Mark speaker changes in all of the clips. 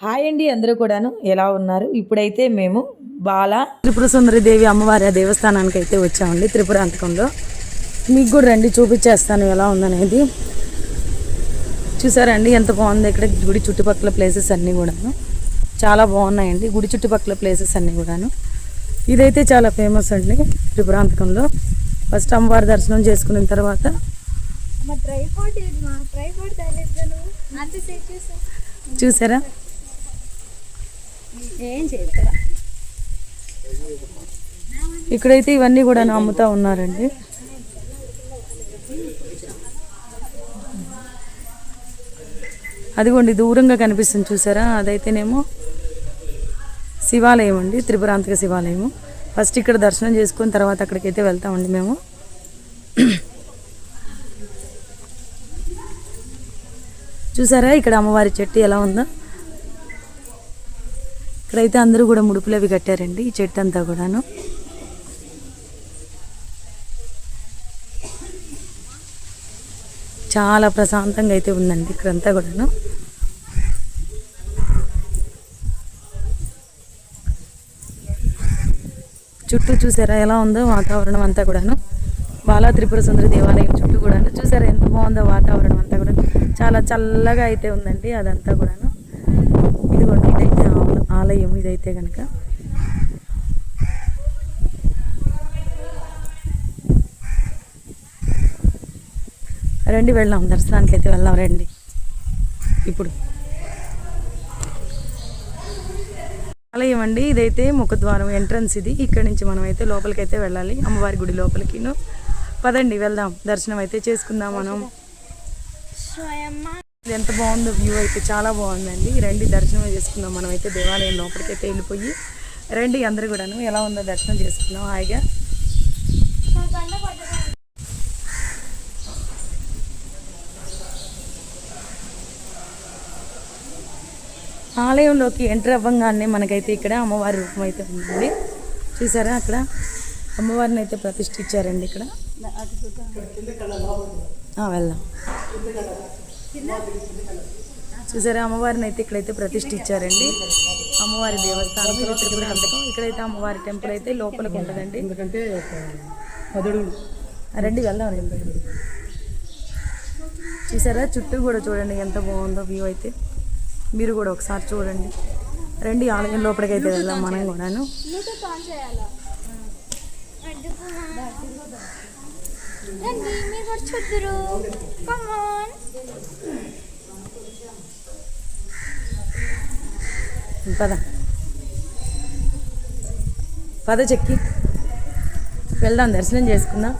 Speaker 1: Hi అండి అందరూ కూడాను ఎలా ఉన్నారు? ఇప్పుడైతే మేము బాల
Speaker 2: త్రిపుర సుందరి దేవి అమ్మవారి ఆ దేవస్థానానికి అయితే వచ్చామండి త్రిపురాంతకంలో మీకు కూడా రండి చూపించేస్తాను ఎలా ఉందనేది. చూసారండి ఎంత బాగుంది ఇక్కడ గుడి చుట్టుపక్కల ప్లేసెస్ అన్నీ కూడాను. చాలా బాగున్నాయండి గుడి చుట్టుపక్కల ప్లేసెస్ అన్నీ కూడాను. ఇదైతే చాలా ఫేమస్ అండి త్రిపురాంతకంలో ఫస్ట్ అమ్మవారి దర్శనం చేసుకున్న తర్వాత
Speaker 3: మా? ఏం
Speaker 2: ఇక్కడైతే ఇవన్నీ కూడా అమ్ముతా ఉన్నారండి. అదిగోండి దూరంగా కనిపిస్తుంది చూసారా? అదైతేనేమో శివాలయం అండి త్రిపురాంతక శివాలయము. ఫస్ట్ ఇక్కడ దర్శనం చేసుకుని తర్వాత అక్కడికైతే వెళ్తామండి మేము. చూసారా? ఇక్కడ అమ్మవారి చెట్టు ఎలా ఉందో? ఇక్కడైతే అందరూ కూడా ముడుపులు అవి కట్టారండి ఈ చెట్టు అంతా కూడాను. చాలా ప్రశాంతంగా అయితే ఉందండి ఇక్కడంతా కూడాను. చుట్టూ చూసారా ఎలా ఉందో వాతావరణం అంతా కూడాను. బాలా త్రిపుర సుందరి దేవాలయం చుట్టూ కూడాను. చూసారా ఎంత బాగుందో వాతావరణం అంతా కూడా చాలా చల్లగా అయితే ఉందండి అదంతా కూడాను. ఇదిగోండి ఇదైతే ఆలయం ఇదైతే కనుక రండి వెళ్దాం దర్శనానికి అయితే వెళ్దాం రండి. ఇప్పుడు. ఆలయం అండి ఇదైతే ముఖద్వారం ఎంట్రన్స్ ఇది. ఇక్కడ నుంచి మనం అయితే లోపలికి అయితే వెళ్ళాలి. అమ్మవారి గుడి లోపలికిను. పదండి వెళ్దాం. దర్శనం అయితే చేసుకుందాం మనం. ఎంత బాగుందో వ్యూ అయితే చాలా బాగుందండి. రండి దర్శనం చేసుకుందాం మనం అయితే దేవాలయం లోపలికైతే వెళ్ళిపోయి రండి అందరు కూడాను. ఎలా ఉందో దర్శనం చేసుకుందాం. హాయిగా. ఆలయంలోకి ఎంటర్ అవ్వగానే మనకైతే ఇక్కడ అమ్మవారి రూపం అయితే ఉందండి. చూసారా అక్కడ? అమ్మవారిని అయితే ప్రతిష్ఠించారండి ఇక్కడ. ఆ, వెళ్దాం. చూసారా అమ్మవారిని అయితే ఇక్కడైతే ప్రతిష్ఠించారండి. అమ్మవారి దేవస్థానం ఇది త్రిపురాంతకం ఇక్కడైతే అమ్మవారి టెంపుల్ అయితే లోపలికి ఉంటుందండి.
Speaker 4: ఎందుకంటే పదుడు.
Speaker 2: రండి వెళ్దాం రండి. చూసారా చుట్టూ కూడా చూడండి ఎంత బాగుందో వ్యూ అయితే. మీరు కూడా ఒకసారి చూడండి. రండి ఆలయం లోపలికి అయితే వెళ్దాం మనం కూడాను.
Speaker 3: రండి మీరు కూడా చూద్దరు కమాన్
Speaker 2: పద. పద చెక్కి. వెళ్దాం దర్శనం చేసుకుందాం.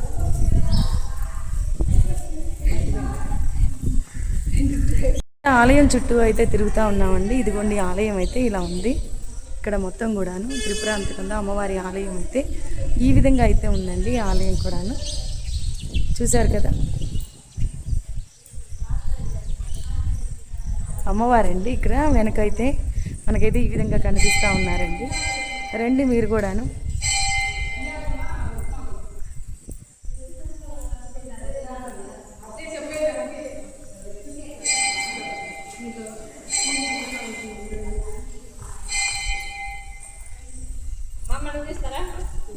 Speaker 2: ఆలయం చుట్టూ అయితే తిరుగుతూ ఉన్నామండి. ఇదిగోండి ఆలయం అయితే ఇలా ఉంది. ఇక్కడ మొత్తం కూడాను త్రిపురాంతకంలో అమ్మవారి ఆలయం అయితే ఈ విధంగా అయితే ఉందండి ఆలయం కూడాను. చూశారు కదా. అమ్మవారండి ఇక్కడ వెనకైతే మనకైతే ఈ విధంగా కనిపిస్తూ ఉన్నారండి. రండి మీరు కూడాను.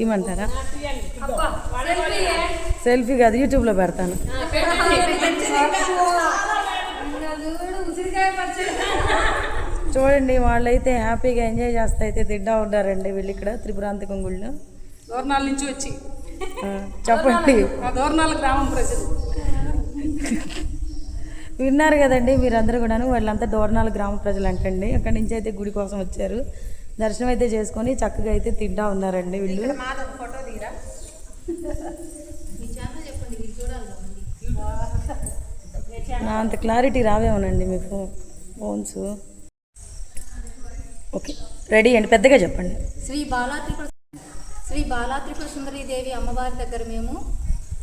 Speaker 2: ఇమ్మంటారా సెల్ఫీ కాదు యూట్యూబ్లో పెడతాను. చూడండి వాళ్ళైతే హ్యాపీగా ఎంజాయ్ చేస్తా అయితే తిడ్డా ఉన్నారండి వీళ్ళు ఇక్కడ త్రిపురాంతకం గుళ్ళు
Speaker 5: దూరణాల నుంచి వచ్చి.
Speaker 2: చెప్పండి.
Speaker 5: ఆ దూరణాల గ్రామం ప్రజలు.
Speaker 2: విన్నారు కదండి మీరందరూ కూడాను వాళ్ళంతా డోర్నాల గ్రామ ప్రజలు అంటండి అక్కడి నుంచి అయితే గుడి కోసం వచ్చారు. దర్శనం అయితే చేసుకొని చక్కగా అయితే తింటా ఉన్నారండి వీళ్ళు. నా అంత క్లారిటీ రావేమోనండి మీ ఫోన్ ఫోన్స్. ఓకే రెడీ అండి పెద్దగా చెప్పండి.
Speaker 6: శ్రీ బాలా త్రిపుర శ్రీ బాలా త్రిపుర సుందరి దేవి అమ్మవారి దగ్గర మేము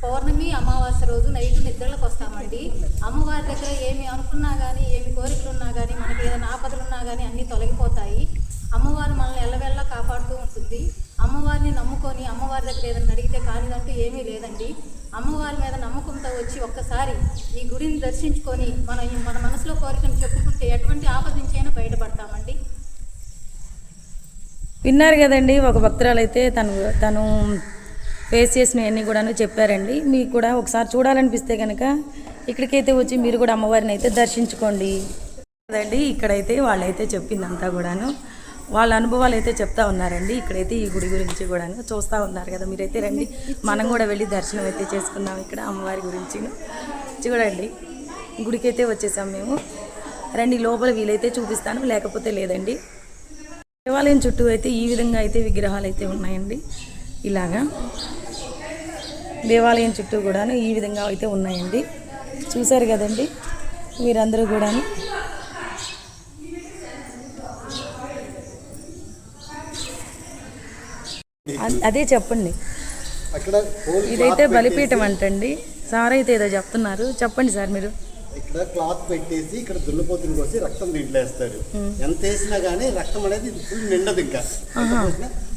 Speaker 6: పౌర్ణమి అమావాస్య రోజు నైట్ నిద్రలకు వస్తామండి. అమ్మవారి దగ్గర ఏమి అనుకున్నా కానీ ఏమి కోరికలు ఉన్నా కానీ మనకి ఏదైనా ఆపదలు ఉన్నా కానీ అన్నీ తొలగిపోతాయి. అమ్మవారు మనల్ని ఎల్లవెల్లా కాపాడుతూ ఉంటుంది. అమ్మవారిని నమ్ముకొని అమ్మవారి దగ్గర ఏదైనా అడిగితే కానిదంటూ ఏమీ లేదండి. అమ్మవారి మీద నమ్మకంతో వచ్చి ఒక్కసారి ఈ గుడిని దర్శించుకొని మన మన మనసులో కోరికను చెప్పుకుంటే ఎటువంటి ఆపద నుంచైనా బయటపడతామండి.
Speaker 2: విన్నారు కదండి ఒక భక్తురాలైతే తను తను ఫేస్ చేసినవన్నీ కూడాను చెప్పారండి. మీకు కూడా ఒకసారి చూడాలనిపిస్తే కనుక ఇక్కడికైతే వచ్చి మీరు కూడా అమ్మవారిని అయితే దర్శించుకోండి. కదండి ఇక్కడైతే వాళ్ళైతే చెప్పిందంతా కూడాను. వాళ్ళ అనుభవాలు అయితే చెప్తా ఉన్నారండి. ఇక్కడైతే ఈ గుడి గురించి కూడా చూస్తూ ఉన్నారు కదా. మీరైతే రండి. మనం కూడా వెళ్ళి దర్శనం అయితే చేసుకుందాం ఇక్కడ అమ్మవారి గురించి చూడండి. గుడికైతే వచ్చేసాం మేము. రండి లోపల వీలైతే చూపిస్తాను లేకపోతే లేదండి. దేవాలయం చుట్టూ అయితే ఈ విధంగా అయితే విగ్రహాలు అయితే ఉన్నాయండి. ఇలాగా. దేవాలయం చుట్టూ కూడాను ఈ విధంగా అయితే ఉన్నాయండి. చూశారు కదండి. మీరందరూ కూడాను అదే చెప్పండి. ఇదైతే బలిపీఠం అంటండి. సార్ అయితే ఏదో చెప్తున్నారు. చెప్పండి సార్ మీరు.
Speaker 7: ఇక్కడ క్లాత్ పెట్టేసి ఇక్కడ దున్నపోతుని కోసి రక్తం దీంట్లో వేస్తారు. ఎంత వేసినా కానీ రక్తం అనేది ఫుల్ నిండదు ఇంకా.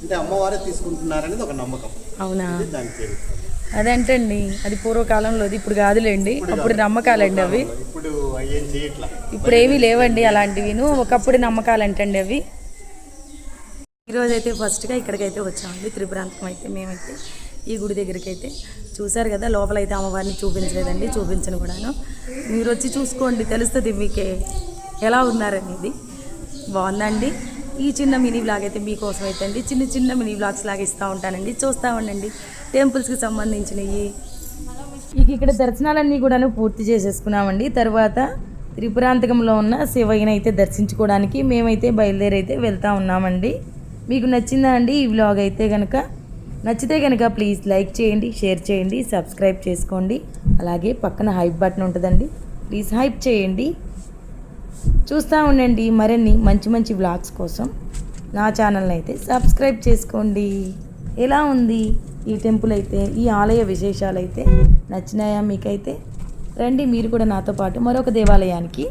Speaker 7: అంటే అమ్మవారే తీసుకుంటున్నారనేది ఒక నమ్మకం.
Speaker 2: అవునా?
Speaker 7: దాని పేరు.
Speaker 2: అదంటండి అది పూర్వకాలంలోది ఇప్పుడు కాదులేండి. అప్పుడు నమ్మకాలండి అవి.
Speaker 7: ఇప్పుడు
Speaker 2: ఇప్పుడు ఏమీ లేవండి అలాంటివిను. ఒకప్పుడు నమ్మకాలంటండి అవి. ఈరోజు అయితే ఫస్ట్గా ఇక్కడికైతే వచ్చామండి. త్రిపురాంతకం అయితే మేమైతే ఈ గుడి దగ్గరికి అయితే చూశారు కదా లోపలైతే అమ్మవారిని చూపించలేదండి చూపించను కూడాను. మీరు వచ్చి చూసుకోండి తెలుస్తుంది మీకే ఎలా ఉన్నారనేది. బాగుందండి. ఈ చిన్న మినీ బ్లాగ్ అయితే మీకోసం అయితే అండి చిన్న చిన్న మినీ బ్లాగ్స్ లాగా ఇస్తూ ఉంటానండి. చూస్తూ ఉండండి. టెంపుల్స్కి సంబంధించినవి ఇక ఇక్కడ దర్శనాలన్నీ కూడాను పూర్తి చేసేసుకున్నామండి. తర్వాత త్రిపురాంతకంలో ఉన్న శివయ్యనైతే దర్శించుకోవడానికి మేమైతే బయలుదేరి అయితే వెళ్తా ఉన్నామండి. మీకు నచ్చిందా అండి ఈ వ్లాగ్ అయితే కనుక నచ్చితే కనుక ప్లీజ్ లైక్ చేయండి షేర్ చేయండి సబ్స్క్రైబ్ చేసుకోండి. అలాగే పక్కన హైప్ బటన్ ఉంటుందండి. ప్లీజ్ హైప్ చేయండి. చూస్తూ ఉండండి మరిన్ని మంచి మంచి వ్లాగ్స్ కోసం. నా ఛానల్ని అయితే సబ్స్క్రైబ్ చేసుకోండి. ఎలా ఉంది ఈ టెంపుల్ అయితే ఈ ఆలయ విశేషాలు అయితే నచ్చినాయా మీకైతే? రండి మీరు కూడా నాతో పాటు మరొక దేవాలయానికి